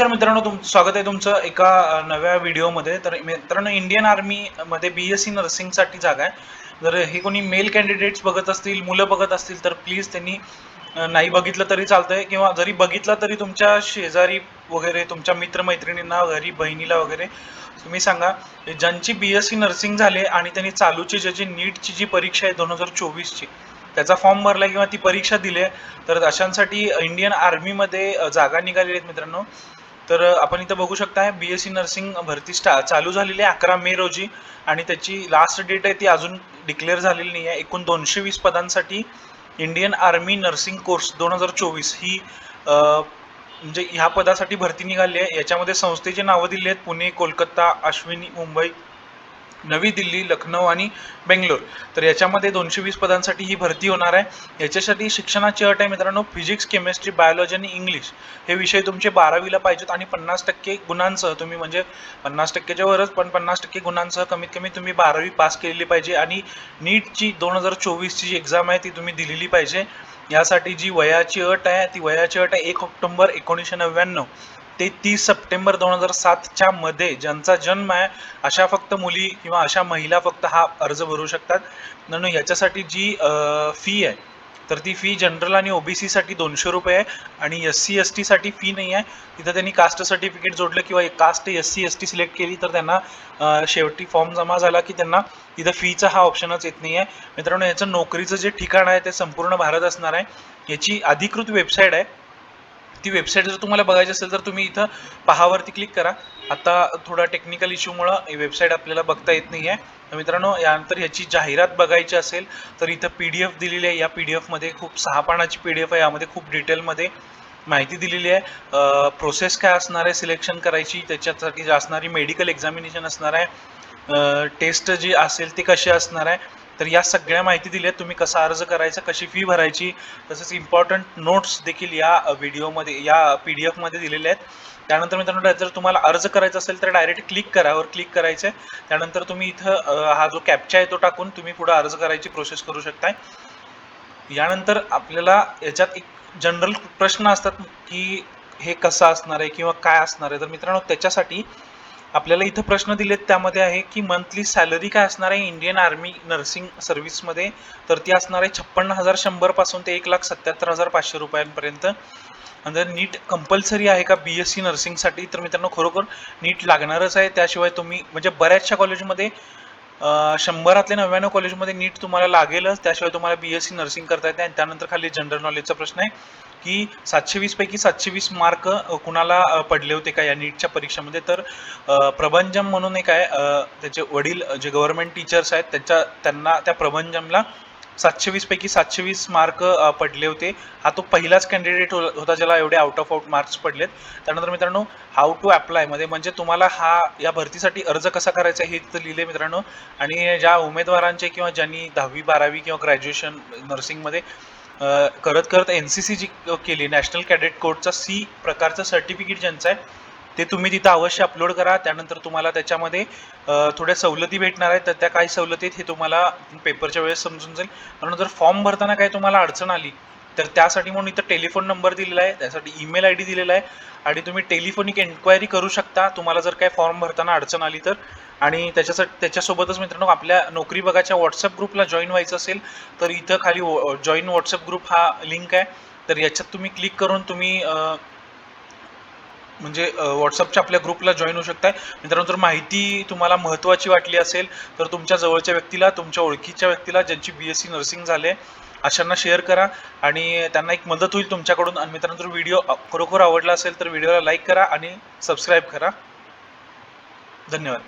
नमस्कार मित्रांनो तुम स्वागत आहे तुमचं एका नव्या व्हिडिओमध्ये. तर मित्रांनो इंडियन आर्मीमध्ये बी एस सी नर्सिंगसाठी जागा आहे. जर हे कोणी मेल कॅन्डिडेट्स बघत असतील मुलं बघत असतील तर प्लीज त्यांनी नाही बघितलं तरी चालतंय. किंवा जरी बघितलं तरी तुमच्या शेजारी वगैरे तुमच्या मित्रमैत्रिणींना घरी बहिणीला वगैरे तुम्ही सांगा ज्यांची बी एस सी नर्सिंग झाले आणि त्यांनी चालूची ज्याची नीटची जी परीक्षा आहे दोन हजार चोवीसची त्याचा फॉर्म भरला किंवा ती परीक्षा दिली आहे तर अशांसाठी इंडियन आर्मीमध्ये जागा निघालेली आहेत मित्रांनो. तर आपण इथं बघू शकता बी एस सी नर्सिंग भरती स्टा चालू झालेली आहे अकरा मे रोजी आणि त्याची लास्ट डेट आहे ती अजून डिक्लेअर झालेली नाही आहे एकूण दोनशे वीस पदांसाठी इंडियन आर्मी नर्सिंग कोर्स दोन हजार चोवीस ही म्हणजे ह्या पदासाठी भरती निघाली आहे. याच्यामध्ये संस्थेची नावं दिली आहेत. पुणे कोलकाता अश्विनी मुंबई नवी दिल्ली लखनौ आणि बेंगलोर. तर याच्यामध्ये दोनशे वीस पदांसाठी ही भरती होणार आहे. याच्यासाठी शिक्षणाची अट आहे मित्रांनो फिजिक्स केमिस्ट्री बायोलॉजी आणि इंग्लिश हे विषय तुमचे बारावीला पाहिजेत आणि पन्नास टक्के गुणांसह तुम्ही म्हणजे पन्नास टक्केच्या वरच पण पन्नास टक्के गुणांसह कमीत कमी तुम्ही बारावी पास केलेली पाहिजे आणि नीटची दोन हजार चोवीसची जी एक्झाम आहे ती तुम्ही दिलेली पाहिजे. यासाठी जी वयाची अट आहे ती वयाची अट आहे एक ऑक्टोंबर एकोणीसशे नव्याण्णव ते तीस सप्टेंबर दोन हजार सातच्या मध्ये ज्यांचा जन्म आहे अशा फक्त मुली किंवा अशा महिला फक्त हा अर्ज भरू शकतात. म्हणून याच्यासाठी जी फी आहे तर ती फी जनरल आणि ओ बी सीसाठी दोनशे रुपये आहे आणि एस सी एस टीसाठी फी नाही आहे. तिथं त्यांनी कास्ट सर्टिफिकेट जोडलं किंवा caste S C S T select केली तर त्यांना शेवटी फॉर्म जमा झाला की त्यांना तिथं फीचा हा ऑप्शनच येत नाही आहे मित्रांनो याचं नोकरीचं जे ठिकाण आहे ते संपूर्ण भारत असणार आहे. याची अधिकृत वेबसाईट आहे. ती वेबसाईट जर तुम्हाला बघायची असेल तर तुम्ही इथं पहावरती क्लिक करा. आता थोडा टेक्निकल इश्यूमुळं ही वेबसाईट आपल्याला बघता येत नाही आहे तर मित्रांनो यानंतर ह्याची जाहिरात बघायची असेल तर इथं पी डी एफ दिलेली आहे. या पी डी एफमध्ये खूप सहा पानाची पी डी एफ आहे. यामध्ये खूप डिटेलमध्ये माहिती दिलेली आहे. प्रोसेस काय असणार आहे सिलेक्शन करायची त्याच्यासाठी जी असणारी मेडिकल एक्झामिनेशन असणार आहे. टेस्ट जी असेल ती कशी असणार आहे. तर या सगळ्या माहिती दिल्या तुम्ही कसा अर्ज करायचा कशी फी भरायची तसेच इम्पॉर्टंट नोट्स देखील या व्हिडिओमध्ये या पी डी एफमध्ये दिलेल्या आहेत. त्यानंतर मित्रांनो जर तुम्हाला अर्ज करायचा असेल तर डायरेक्ट क्लिक करावर क्लिक करायचं आहे. त्यानंतर तुम्ही इथं हा जो कॅप्चा आहे तो टाकून तुम्ही पुढे अर्ज करायची प्रोसेस करू शकताय. यानंतर आपल्याला याच्यात एक जनरल प्रश्न असतात की हे कसं असणार आहे किंवा काय असणार आहे. तर मित्रांनो त्याच्यासाठी आपल्याला इथं प्रश्न दिलेत त्यामध्ये आहे की मंथली सॅलरी काय असणार आहे इंडियन आर्मी नर्सिंग सर्व्हिसमध्ये तर ती असणार आहे छप्पन्न हजार शंभरपासून ते एक लाख सत्याहत्तर हजार पाचशे रुपयांपर्यंत. जर नीट कंपल्सरी आहे का बी एस सी नर्सिंगसाठी तर मित्रांनो खरोखर नीट लागणारच आहे. त्याशिवाय तुम्ही म्हणजे बऱ्याचशा कॉलेजमध्ये शंभरातले नव्याण्णव कॉलेजमध्ये नीट तुम्हाला लागेलच. त्याशिवाय तुम्हाला बी एस सी नर्सिंग करता येते आणि त्यानंतर खाली जनरल नॉलेजचा प्रश्न आहे. की सातशे वीसपैकी सातशे वीस मार्क कुणाला पडले होते का या नीटच्या परीक्षेमध्ये? तर प्रभंजम म्हणून एक आहे त्याचे वडील जे गव्हर्नमेंट टीचर्स आहेत त्यांच्या त्यांना त्या प्रभंजमला सातशे वीसपैकी सातशे वीस मार्क पडले होते. हा तो पहिलाच कॅन्डिडेट हो, होता ज्याला एवढे आउट ऑफ आउट मार्क्स पडलेत. त्यानंतर मित्रांनो हाऊ टू अप्लायमध्ये म्हणजे तुम्हाला हा या भरतीसाठी अर्ज कसा करायचा हे तिथं लिहिले मित्रांनो. आणि ज्या उमेदवारांचे किंवा ज्यांनी दहावी बारावी किंवा ग्रॅज्युएशन नर्सिंगमध्ये करत करत एन सी सी जी केली नॅशनल कॅडेट कोडचा सी प्रकारचं सर्टिफिकेट ज्यांचं आहे ते तुम्ही तिथं अवश्य अपलोड करा. त्यानंतर तुम्हाला त्याच्यामध्ये थोड्या सवलती भेटणार आहेत. तर त्या काही सवलती आहेत हे तुम्हाला पेपरच्या वेळेस समजून जाईल. म्हणून जर फॉर्म भरताना काही तुम्हाला अडचण आली तर त्यासाठी म्हणून इथं टेलिफोन नंबर दिलेला आहे. त्यासाठी ईमेल आय डी दिलेला आहे. आणि तुम्ही टेलिफोनिक एन्क्वायरी करू शकता. तुम्हाला जर काही फॉर्म भरताना अडचण आली तर आणि त्याच्यासाठी त्याच्यासोबतच मित्रांनो आपल्या नोकरी बघाच्या व्हॉट्सअप ग्रुपला जॉईन व्हायचं असेल तर इथं खाली जॉईन व्हॉट्सअप ग्रुप हा लिंक आहे. तर याच्यात तुम्ही क्लिक करून तुम्ही म्हणजे व्हॉट्सअपच्या आपल्या ग्रुपला जॉईन होऊ शकताय. मित्रांनो जर माहिती तुम्हाला महत्त्वाची वाटली असेल तर तुमच्या जवळच्या व्यक्तीला तुमच्या ओळखीच्या व्यक्तीला ज्यांची बी एस सी नर्सिंग झाले अशांना शेअर करा. आणि त्यांना एक मदत होईल तुमच्याकडून. आणि मित्रांनो जर व्हिडिओ खरोखर आवडला असेल तर व्हिडिओला लाईक करा आणि सबस्क्राईब करा. धन्यवाद.